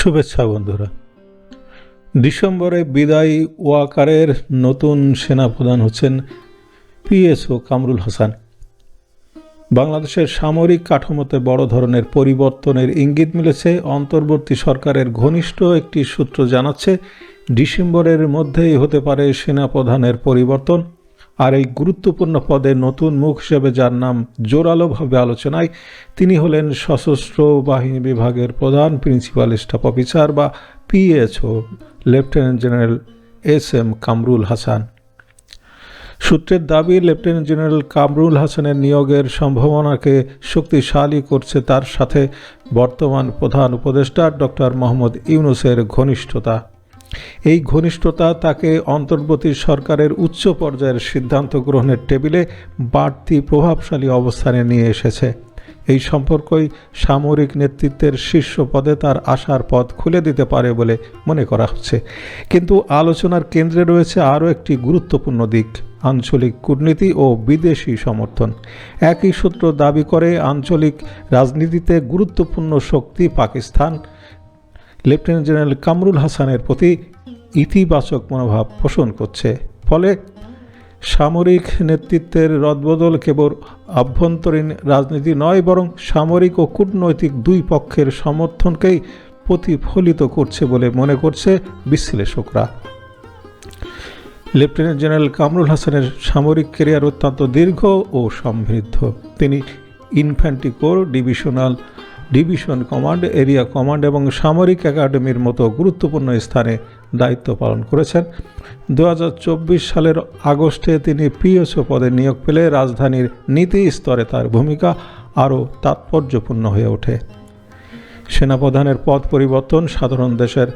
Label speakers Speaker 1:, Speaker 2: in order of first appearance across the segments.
Speaker 1: শুভেচ্ছা বন্ধুরা। ডিসেম্বরে বিদায়ী ওয়াকারের নতুন সেনাপ্রধান হচ্ছেন পিএসও কামরুল হাসান। বাংলাদেশের সামরিক কাঠামোতে বড় ধরনের পরিবর্তনের ইঙ্গিত মিলেছে। অন্তর্বর্তী সরকারের ঘনিষ্ঠ একটি সূত্র জানাচ্ছে, ডিসেম্বরের মধ্যেই হতে পারে সেনাপ্রধানের পরিবর্তন। আর এই গুরুত্বপূর্ণ পদে নতুন মুখ হিসেবে যার নাম জোরালোভাবে আলোচনায় তিনি হলেন সশস্ত্র বাহিনী বিভাগের প্রধান প্রিন্সিপাল স্টাফ অফিসার বা PSO lieutenant general S M Kamrul Hasan. সূত্রের দাবি, লেফটেন্যান্ট জেনারেল কামরুল হাসানের নিয়োগের সম্ভাবনাকে শক্তিশালী করছে তার সাথে বর্তমান প্রধান উপদেষ্টা ডক্টর মোহাম্মদ ইউনুসের ঘনিষ্ঠতা। এই ঘনিষ্ঠতা তাকে অন্তর্বর্তী সরকারের উচ্চ পর্যায়ের সিদ্ধান্ত গ্রহণের টেবিলে বাড়তি প্রভাবশালী অবস্থানে নিয়ে এসেছে। এই সম্পর্কই সামরিক নেতৃত্বের শীর্ষ পদে তার আসার পথ খুলে দিতে পারে বলে মনে করা হচ্ছে। কিন্তু আলোচনার কেন্দ্রে রয়েছে আরও একটি গুরুত্বপূর্ণ দিক, আঞ্চলিক কূটনীতি ও বিদেশি সমর্থন। একই সূত্র দাবি করে, আঞ্চলিক রাজনীতিতে গুরুত্বপূর্ণ শক্তি পাকিস্তান লেফটেন্যান্ট জেনারেল কামরুল হাসানের প্রতি ইতিবাচক মনোভাব পোষণ করছে। ফলে সামরিক নেতৃত্বের রদবদল কেবল আভ্যন্তরীণ রাজনীতি নয়, বরং সামরিক ও কূটনৈতিক দুই পক্ষের সমর্থনকেই প্রতিফলিত করছে বলে মনে করছে বিশ্লেষকরা। লেফটেন্যান্ট জেনারেল কামরুল হাসানের সামরিক ক্যারিয়ার অত্যন্ত দীর্ঘ ও সমৃদ্ধ। তিনি infantry corps divisional division command area command এবং সামরিক একাডেমির মতো গুরুত্বপূর্ণ স্থানে দায়িত্ব পালন করেছেন। দু হাজার চব্বিশ সালের আগস্টে তিনি পিএসও পদে নিয়োগ পেলে রাজধানীর নীতি স্তরে তার ভূমিকা আরও তাৎপর্যপূর্ণ হয়ে ওঠে। সেনাপ্রধানের পদ পরিবর্তন সাধারণ দেশের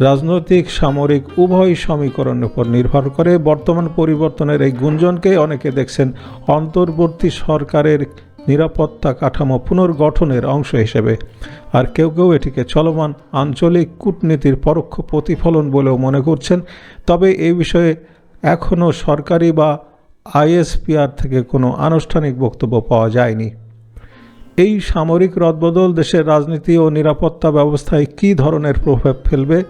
Speaker 1: রাজনৈতিক, সামরিক, উভয় সমীকরণের উপর নির্ভর করে। বর্তমান পরিবর্তনের এই গুঞ্জনকে অনেকে দেখছেন অন্তর্বর্তী সরকারের নিরাপত্তা কাঠামো পুনর্গঠনের অংশ হিসেবে। আর কেউ কেউ এটিকে চলমান আঞ্চলিক কূটনীতির পরোক্ষ প্রতিফলন বলেও মনে করছেন। তবে এই বিষয়ে এখনও সরকারি বা আইএসপিআর থেকে কোনো আনুষ্ঠানিক বক্তব্য পাওয়া যায়নি। এই সামরিক রদবদল দেশের রাজনীতি ও নিরাপত্তা ব্যবস্থায় কী ধরনের প্রভাব ফেলবে?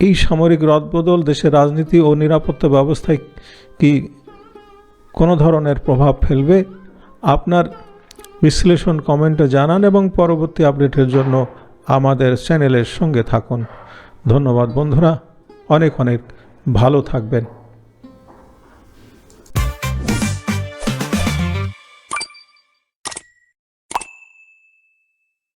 Speaker 1: এই সামরিক রদবদল দেশের রাজনীতি ও নিরাপত্তা ব্যবস্থায় কি কোনো ধরনের প্রভাব ফেলবে? আপনার বিশ্লেষণ কমেন্টে জানান এবং পরবর্তী আপডেটের জন্য আমাদের চ্যানেলের সঙ্গে থাকুন। ধন্যবাদ বন্ধুরা। অনেক অনেক ভালো থাকবেন।